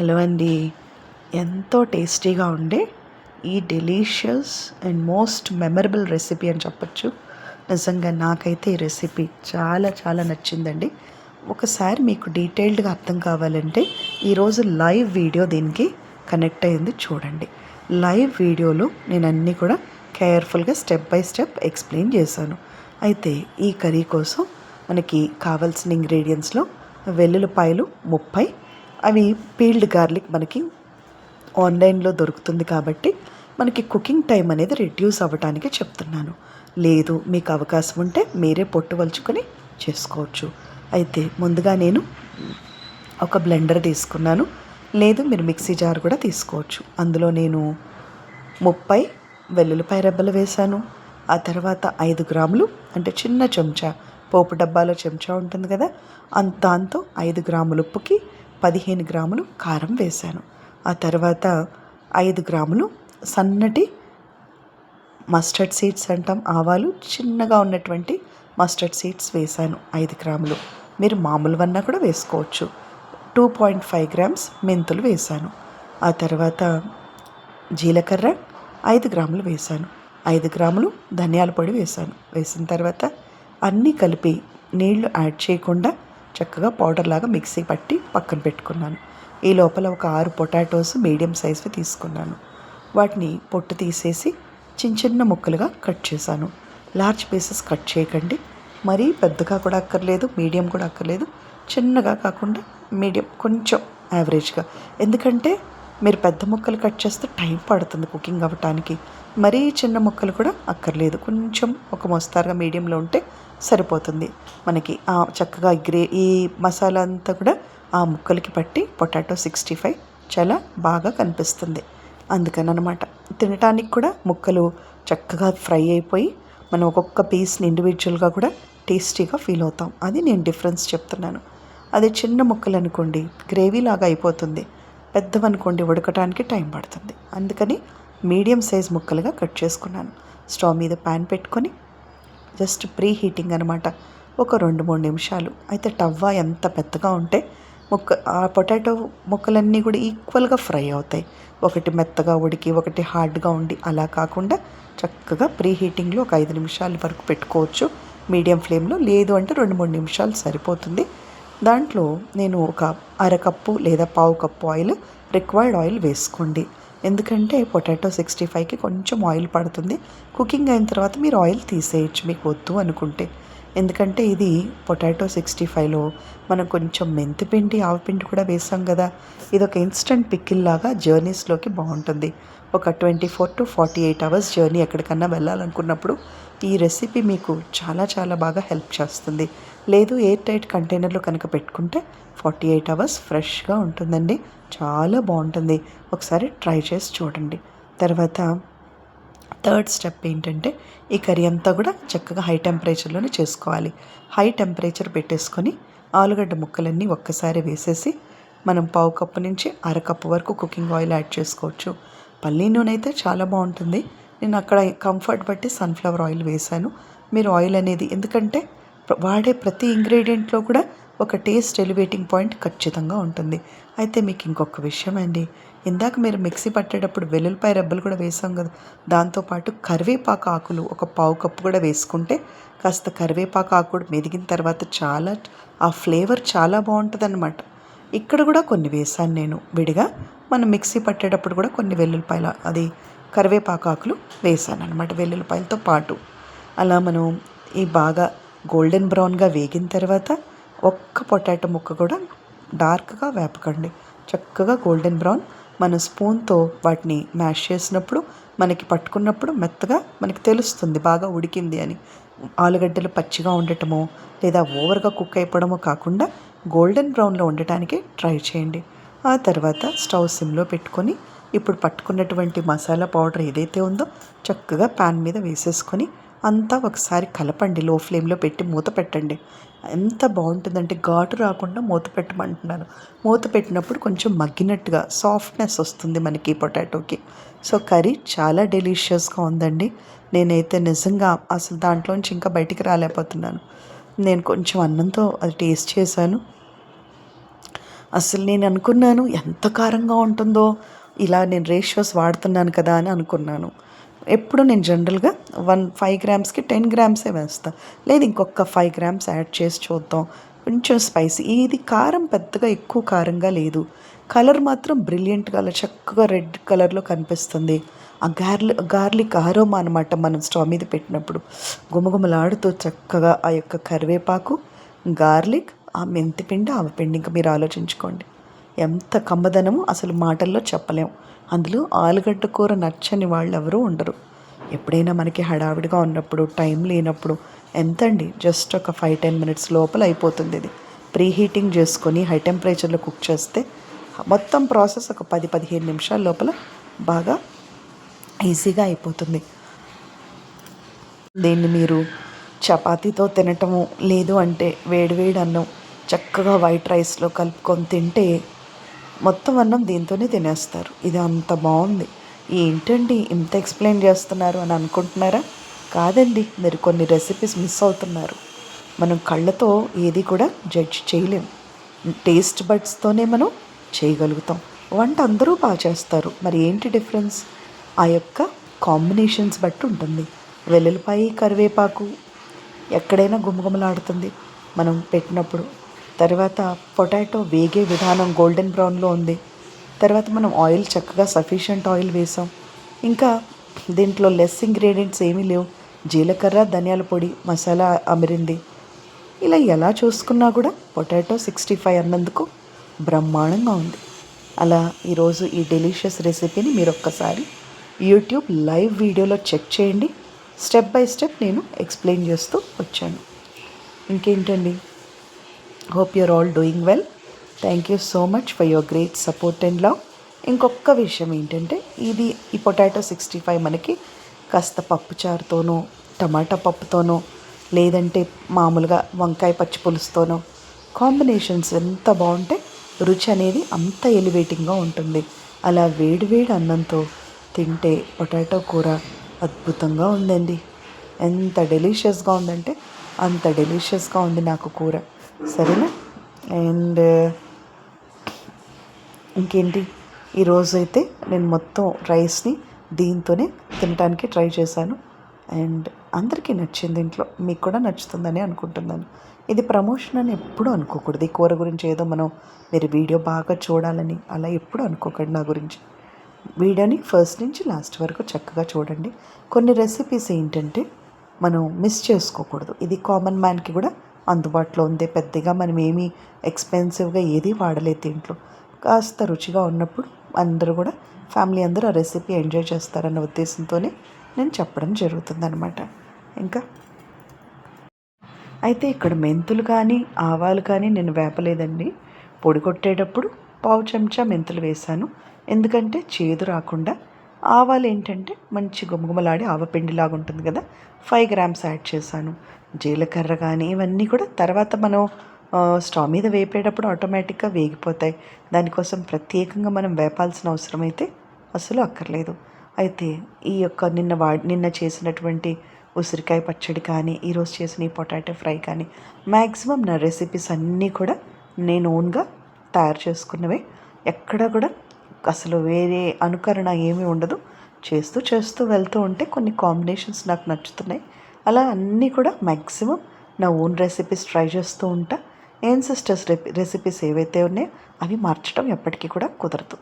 Hello అండి. ఎంతో టేస్టీగా ఉండే ఈ delicious and most memorable recipe అని చెప్పొచ్చు. నిజంగా నాకైతే ఈ రెసిపీ చాలా చాలా నచ్చిందండి. ఒకసారి మీకు డీటెయిల్డ్గా అర్థం కావాలంటే ఈరోజు లైవ్ వీడియో దీనికి కనెక్ట్ అయ్యింది చూడండి. లైవ్ వీడియోలో నేను అన్నీ కూడా కేర్ఫుల్గా స్టెప్ బై స్టెప్ ఎక్స్ప్లెయిన్ చేశాను. అయితే ఈ కర్రీ కోసం మనకి కావాల్సిన ఇంగ్రీడియంట్స్లో వెల్లుల్లిపాయలు ముప్పై అవి పీల్డ్ గార్లిక్ మనకి ఆన్లైన్లో దొరుకుతుంది కాబట్టి మనకి కుకింగ్ టైం అనేది రెడ్యూస్ అవ్వడానికి చెప్తున్నాను. లేదు మీకు అవకాశం ఉంటే మీరే పొట్టు వలుచుకొని చేసుకోవచ్చు. అయితే ముందుగా నేను ఒక బ్లెండర్ తీసుకున్నాను. లేదు మీరు మిక్సీ జార్ కూడా తీసుకోవచ్చు. అందులో నేను ముప్పై వెల్లుల్లిపాయ రెబ్బలు వేశాను. ఆ తర్వాత ఐదు గ్రాములు అంటే చిన్న చెంచా పోపు డబ్బాలో చెంచా ఉంటుంది కదా అంత దాంతో ఐదు గ్రాములు ఉప్పుకి పదిహేను గ్రాములు కారం వేశాను. ఆ తర్వాత ఐదు గ్రాములు సన్నటి మస్టర్డ్ సీడ్స్ అంటాం ఆవాలు చిన్నగా ఉన్నటువంటి మస్టర్డ్ సీడ్స్ వేశాను. ఐదు గ్రాములు. మీరు మామూలువన్నా కూడా వేసుకోవచ్చు. టూ పాయింట్ ఫైవ్ గ్రామ్స్ మెంతులు వేశాను. ఆ తర్వాత జీలకర్ర ఐదు గ్రాములు వేశాను. ఐదు గ్రాములు ధనియాల పొడి వేశాను. వేసిన తర్వాత అన్నీ కలిపి నీళ్ళు యాడ్ చేయకుండా చక్కగా పౌడర్ లాగా మిక్సీ పట్టి పక్కన పెట్టుకున్నాను. ఈ లోపల ఒక ఆరు పొటాటోస్ మీడియం సైజ్వి తీసుకున్నాను. వాటిని పొట్టు తీసేసి చిన్న చిన్న ముక్కలుగా కట్ చేశాను. లార్జ్ పీసెస్ కట్ చేయకండి. మరీ పెద్దగా కూడా అక్కర్లేదు మీడియం కూడా అక్కర్లేదు. చిన్నగా కాకుండా మీడియం కొంచెం యావరేజ్గా ఎందుకంటే మీరు పెద్ద ముక్కలు కట్ చేస్తే టైం పడుతుంది కుకింగ్ అవ్వటానికి. మరీ చిన్న ముక్కలు కూడా అక్కర్లేదు. కొంచెం ఒక మోస్తారుగా మీడియంలో ఉంటే సరిపోతుంది. మనకి ఆ చక్కగా గ్రే ఈ మసాలా అంతా కూడా ఆ ముక్కలకి పట్టి పొటాటో సిక్స్టీ ఫైవ్ చాలా బాగా కనిపిస్తుంది. అందుకని అనమాట తినటానికి కూడా ముక్కలు చక్కగా ఫ్రై అయిపోయి మనం ఒక్కొక్క పీస్ని ఇండివిజువల్గా కూడా టేస్టీగా ఫీల్ అవుతాం. అది నేను డిఫరెన్స్ చెప్తున్నాను. అది చిన్న ముక్కలు అనుకోండి గ్రేవీ లాగా అయిపోతుంది. పెద్దవనుకోండి ఉడకటానికి టైం పడుతుంది. అందుకని మీడియం సైజ్ ముక్కలుగా కట్ చేసుకున్నాను. స్టవ్ మీద ప్యాన్ పెట్టుకొని జస్ట్ ప్రీ హీటింగ్ అనమాట ఒక రెండు మూడు నిమిషాలు. అయితే టవ్వా ఎంత పెద్దగా ఉంటే ముక్క ఆ పొటాటో ముక్కలన్నీ కూడా ఈక్వల్గా ఫ్రై అవుతాయి. ఒకటి మెత్తగా ఉడికి ఒకటి హార్డ్గా ఉండి అలా కాకుండా చక్కగా ప్రీ హీటింగ్లో ఒక ఐదు నిమిషాల వరకు పెట్టుకోవచ్చు. మీడియం ఫ్లేమ్లో లేదు అంటే రెండు మూడు నిమిషాలు సరిపోతుంది. దాంట్లో నేను ఒక అరకప్పు లేదా పావు కప్పు ఆయిల్ రిక్వైర్డ్ ఆయిల్ వేసుకోండి. ఎందుకంటే పొటాటో సిక్స్టీ ఫైవ్కి కొంచెం ఆయిల్ పడుతుంది. కుకింగ్ అయిన తర్వాత మీరు ఆయిల్ తీసేయచ్చు మీకు వద్దు అనుకుంటే. ఎందుకంటే ఇది పొటాటో సిక్స్టీ ఫైవ్లో మనం కొంచెం మెంతిపిండి ఆవపిండి కూడా వేసాం కదా. ఇది ఒక ఇన్స్టంట్ పిక్కిల్ లాగా జర్నీస్లోకి బాగుంటుంది. ఒక twenty four to forty eight hours journey ఎక్కడికన్నా వెళ్ళాలనుకున్నప్పుడు ఈ రెసిపీ మీకు చాలా చాలా బాగా హెల్ప్ చేస్తుంది. లేదు ఎయిర్ టైట్ కంటైనర్లో కనుక పెట్టుకుంటే ఫార్టీ ఎయిట్ అవర్స్ ఫ్రెష్గా ఉంటుందండి. చాలా బాగుంటుంది. ఒకసారి ట్రై చేసి చూడండి. తర్వాత థర్డ్ స్టెప్ ఏంటంటే ఈ కర్రీ అంతా కూడా చక్కగా హై టెంపరేచర్లోనే చేసుకోవాలి. హై టెంపరేచర్ పెట్టేసుకొని ఆలుగడ్డ ముక్కలన్నీ ఒక్కసారి వేసేసి మనం పావు కప్పు నుంచి అరకప్పు వరకు కుకింగ్ ఆయిల్ యాడ్ చేసుకోవచ్చు. పల్లీ నూనె అయితే చాలా బాగుంటుంది. నేను అక్కడ కంఫర్ట్ బట్టి సన్ఫ్లవర్ ఆయిల్ వేశాను. మీరు ఆయిల్ అనేది ఎందుకంటే వాడే ప్రతి ఇంగ్రీడియంట్లో కూడా ఒక టేస్ట్ ఎలివేటింగ్ పాయింట్ ఖచ్చితంగా ఉంటుంది. అయితే మీకు ఇంకొక విషయం అండి. ఇందాక మీరు మిక్సీ పట్టేటప్పుడు వెల్లుల్లిపాయ రెబ్బలు కూడా వేసాం కదా. దాంతోపాటు కరివేపాకు ఆకులు ఒక పావు కప్పు కూడా వేసుకుంటే కాస్త కరివేపాకు ఆకు కూడా మెదిగిన తర్వాత చాలా ఆ ఫ్లేవర్ చాలా బాగుంటుంది అనమాట ఇక్కడ కూడా కొన్ని వేసాను నేను. విడిగా మనం మిక్సీ పట్టేటప్పుడు కూడా కొన్ని వెల్లుల్లిపాయల అది కరివేపాకు ఆకులు వేసాను అనమాట వెల్లుల్లిపాయలతో పాటు. అలా మనం ఈ బాగా గోల్డెన్ బ్రౌన్గా వేగిన తర్వాత ఒక్క పొటాటో ముక్క కూడా డార్క్గా వేపకండి. చక్కగా గోల్డెన్ బ్రౌన్ మన స్పూన్తో వాటిని మ్యాష్ చేసినప్పుడు మనకి పట్టుకున్నప్పుడు మెత్తగా మనకి తెలుస్తుంది బాగా ఉడికింది అని. ఆలుగడ్డలు పచ్చిగా ఉండటమో లేదా ఓవర్గా కుక్ అయిపోవడమో కాకుండా గోల్డెన్ బ్రౌన్లో ఉండటానికి ట్రై చేయండి. ఆ తర్వాత స్టవ్ సిమ్లో పెట్టుకొని ఇప్పుడు పట్టుకున్నటువంటి మసాలా పౌడర్ ఏదైతే ఉందో చక్కగా పాన్ మీద వేసేసుకొని అంతా ఒకసారి కలపండి. లో ఫ్లేమ్లో పెట్టి మూత పెట్టండి. ఎంత బాగుంటుందంటే ఘాటు రాకుండా మూత పెట్టమంటున్నాను మూత పెట్టినప్పుడు కొంచెం మగ్గినట్టుగా సాఫ్ట్నెస్ వస్తుంది మనకి పొటాటోకి. సో కర్రీ చాలా డెలిషియస్గా ఉందండి. నేనైతే నిజంగా అసలు దాంట్లోంచి ఇంకా బయటికి రాలేకపోతున్నాను. నేను కొంచెం అన్నంతో అది టేస్ట్ చేశాను. అసలు నేను అనుకున్నాను ఎంత కారంగా ఉంటుందో. ఇలా నేను రేషియోస్ వాడుతున్నాను కదా అని అనుకున్నాను. ఎప్పుడు నేను జనరల్గా వన్ ఫైవ్ గ్రామ్స్కి టెన్ గ్రామ్సే వేస్తాను లేదు ఇంకొక ఫైవ్ గ్రామ్స్ యాడ్ చేసి చూద్దాం. కొంచెం స్పైసీ. ఇది కారం పెద్దగా ఎక్కువ కారంగా లేదు. కలర్ మాత్రం బ్రిలియంట్గా అలా చక్కగా రెడ్ కలర్లో కనిపిస్తుంది. ఆ గార్లి గార్లిక్ ఆరోమా అనమాట మనం స్టవ్ మీద పెట్టినప్పుడు. గుమగుమలాడుతూ చక్కగా ఆ యొక్క కరివేపాకు గార్లిక్ ఆ మెంతి పిండి ఆమె పిండి ఇంకా మీరు ఆలోచించుకోండి. ఎంత కమ్మదనము అసలు మాటల్లో చెప్పలేము అందులో ఆలుగడ్డ కూర నచ్చని వాళ్ళు ఎవరూ ఉండరు. ఎప్పుడైనా మనకి హడావిడిగా ఉన్నప్పుడు టైం లేనప్పుడు ఎంత అండి జస్ట్ ఒక ఫైవ్ టెన్ మినిట్స్ లోపల అయిపోతుంది ఇది. ప్రీ హీటింగ్ చేసుకొని హై టెంపరేచర్లో కుక్ చేస్తే మొత్తం ప్రాసెస్ ఒక పది పదిహేను నిమిషాల లోపల బాగా ఈజీగా అయిపోతుంది. దీన్ని మీరు చపాతీతో తినటము లేదు అంటే వేడివేడి అన్నం చక్కగా వైట్ రైస్లో కలుపుకొని తింటే మొత్తం అన్నం దీంతోనే తినేస్తారు. ఇది అంత బాగుంది. ఏంటండి ఇంత ఎక్స్ప్లెయిన్ చేస్తున్నారు అని అనుకుంటున్నారా? కాదండి మీరు కొన్ని రెసిపీస్ మిస్ అవుతున్నారు. మనం కళ్ళతో ఏది కూడా జడ్జ్ చేయలేం. టేస్ట్ బడ్స్తోనే మనం చేయగలుగుతాం. వంట అందరూ బాగా చేస్తారు. మరి ఏంటి డిఫరెన్స్ ఆ యొక్క కాంబినేషన్స్ బట్టి ఉంటుంది. వెల్లుల్లిపాయ కరివేపాకు ఎక్కడైనా గుమగుమలాడుతుంది. మనం పెట్టినప్పుడు. తర్వాత పొటాటో వేగే విధానం గోల్డెన్ బ్రౌన్లో ఉంది. తర్వాత మనం ఆయిల్ చక్కగా సఫిషియంట్ ఆయిల్ వేసాం. ఇంకా దీంట్లో లెస్ ఇంగ్రీడియంట్స్ ఏమీ లేవు. జీలకర్ర ధనియాల పొడి మసాలా అమిరింది. ఇలా ఎలా చూసుకున్నా కూడా పొటాటో సిక్స్టీ ఫైవ్ అన్నందుకు బ్రహ్మాండంగా ఉంది. అలా ఈరోజు ఈ డెలిషియస్ రెసిపీని మీరు ఒక్కసారి యూట్యూబ్ లైవ్ వీడియోలో చెక్ చేయండి. స్టెప్ బై స్టెప్ నేను ఎక్స్ప్లెయిన్ చేస్తూ వచ్చాను. ఇంకేంటండి? Hope you're all doing well thank you so much for your great support and love ఇంకొక విషయం ఏంటంటే ఇది ఈ పొటాటో సిక్స్టీ ఫైవ్ మనకి కాస్త పప్పుచారుతోనో టమాటా పప్పుతోనో లేదంటే మామూలుగా వంకాయ పచ్చి పులుసుతోనో కాంబినేషన్స్ ఎంత బాగుంటే రుచి అనేది అంత ఎలివేటింగ్గా ఉంటుంది. అలా వేడివేడి అన్నంతో తింటే పొటాటో కూర అద్భుతంగా ఉందండి. ఎంత డెలిషియస్గా ఉందంటే అంత డెలీషియస్గా ఉంది నాకు కూర. సరేనా? అండ్ ఇంకేంటి? ఈరోజు అయితే నేను మొత్తం రైస్ని దీంతోనే తినడానికి ట్రై చేశాను. అండ్ అందరికీ నచ్చింది ఇంట్లో. మీకు కూడా నచ్చుతుందని అనుకుంటున్నాను. ఇది ప్రమోషన్ అని ఎప్పుడూ అనుకోకూడదు. ఈ కూర గురించి ఏదో మనం మీరు వీడియో బాగా చూడాలని అలా ఎప్పుడు అనుకోకండి నా గురించి. వీడియోని ఫస్ట్ నుంచి లాస్ట్ వరకు చక్కగా చూడండి. కొన్ని రెసిపీస్ ఏంటంటే మనం మిస్ చేసుకోకూడదు. ఇది కామన్ మ్యాన్కి కూడా అందుబాటులో ఉంది పెద్దగా మనం ఏమీ ఎక్స్పెన్సివ్గా ఏది వాడలేదు దీంట్లో. కాస్త రుచిగా ఉన్నప్పుడు అందరూ కూడా ఫ్యామిలీ అందరూ ఆ రెసిపీ ఎంజాయ్ చేస్తారన్న ఉద్దేశంతోనే నేను చెప్పడం జరుగుతుందనమాట ఇంకా? అయితే ఇక్కడ మెంతులు కానీ ఆవాలు కానీ నేను వేపలేదండి. పొడి కొట్టేటప్పుడు పావు చెంచా మెంతులు వేశాను. ఎందుకంటే చేదు రాకుండా ఆవాలు ఏంటంటే మంచి గుమగుమలాడి ఆవపిండిలాగా ఉంటుంది కదా. ఫైవ్ గ్రామ్స్ యాడ్ చేశాను. జీలకర్ర కానీ ఇవన్నీ కూడా తర్వాత మనం స్టవ్ మీద వేపేటప్పుడు ఆటోమేటిక్గా వేగిపోతాయి. దానికోసం ప్రత్యేకంగా మనం వేపాల్సిన అవసరం అయితే అసలు అక్కర్లేదు. అయితే ఈ యొక్క నిన్న వా నిన్న చేసినటువంటి ఉసిరికాయ పచ్చడి కానీ ఈరోజు చేసిన ఈ పొటాటో ఫ్రై కానీ మ్యాక్సిమం నా రెసిపీస్ అన్నీ కూడా నేను ఓన్గా తయారు చేసుకున్నవే. ఎక్కడ కూడా అసలు వేరే అనుకరణ ఏమీ ఉండదు. చేస్తూ చేస్తూ వెళ్తూ ఉంటే కొన్ని కాంబినేషన్స్ నాకు నచ్చుతున్నాయి. అలా అన్నీ కూడా మ్యాక్సిమం నా ఓన్ రెసిపీస్ ట్రై చేస్తూ ఉంటా. ఏన్సిస్టర్స్ రెసిపీస్ ఏవైతే ఉన్నాయో అవి మార్చడం ఎప్పటికీ కూడా కుదరదు.